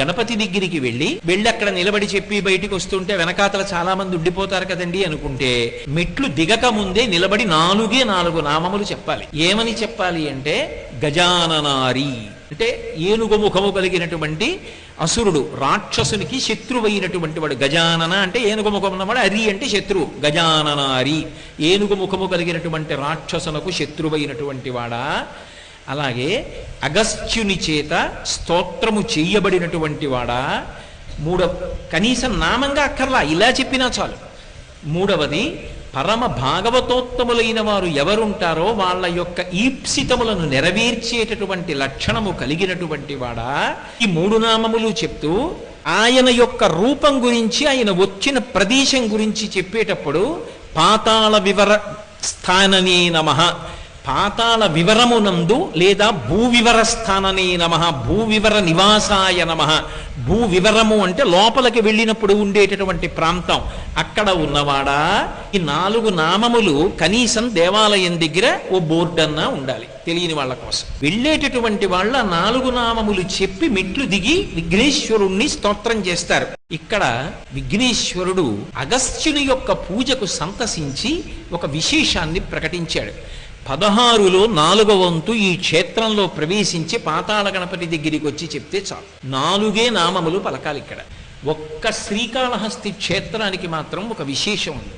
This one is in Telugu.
గణపతి దగ్గరికి వెళ్ళి వెళ్ళి అక్కడ నిలబడి చెప్పి బయటికి వస్తుంటే వెనకాతల చాలా మంది ఉండిపోతారు కదండి అనుకుంటే మెట్లు దిగక ముందే నిలబడి నాలుగే నాలుగు నామములు చెప్పాలి. ఏమని చెప్పాలి అంటే గజాననారి. అంటే ఏనుగు ముఖము కలిగినటువంటి అసురుడు రాక్షసునికి శత్రువైనటువంటి వాడు. గజానన అంటే ఏనుగు ముఖం ఉన్నవాడు అరి అంటే శత్రువు. గజాననారి. ఏనుగు ముఖము కలిగినటువంటి రాక్షసునకు శత్రువైనటువంటి వాడా? అలాగే అగస్త్యుని చేత స్తోత్రము చేయబడినటువంటి వాడా? మూడవ కనీసం నామంగా అక్కర్లా ఇలా చెప్పినా చాలు. మూడవది పరమ భాగవతోత్తములైన వారు ఎవరుంటారో వాళ్ళ యొక్క ఈప్సితములను నెరవేర్చేటటువంటి లక్షణము కలిగినటువంటి వాడా? ఈ మూడు నామములు చెప్తూ ఆయన యొక్క రూపం గురించి ఆయన వచ్చిన ప్రదేశం గురించి చెప్పేటప్పుడు పాతాళ వివర స్థాననే నమః. పాతాళ వివరమునందు లేదా భూవివర స్థాననే నమ భూవివర నివాసాయ నమ. భూ వివరము అంటే లోపలికి వెళ్ళినప్పుడు ఉండేటటువంటి ప్రాంతం. అక్కడ ఉన్నవాడా? ఈ నాలుగు నామములు కనీసం దేవాలయం దగ్గర ఓ బోర్డన్నా ఉండాలి తెలియని వాళ్ళ కోసం. వెళ్ళేటటువంటి వాళ్ళ నాలుగు నామములు చెప్పి మెట్లు దిగి విఘ్నేశ్వరుణ్ణి స్తోత్రం చేస్తారు. ఇక్కడ విఘ్నేశ్వరుడు అగస్త్యుని యొక్క పూజకు సంతసించి ఒక విశేషాన్ని ప్రకటించాడు. పదహారులో నాలుగవ వంతు ఈ క్షేత్రంలో ప్రవేశించి పాతాళ గణపతి దగ్గరికి వచ్చి చెప్తే చాలు. నాలుగే నామములు పలకాలి ఇక్కడ ఒక్క శ్రీకాళహస్తి క్షేత్రానికి మాత్రం ఒక విశేషం ఉంది.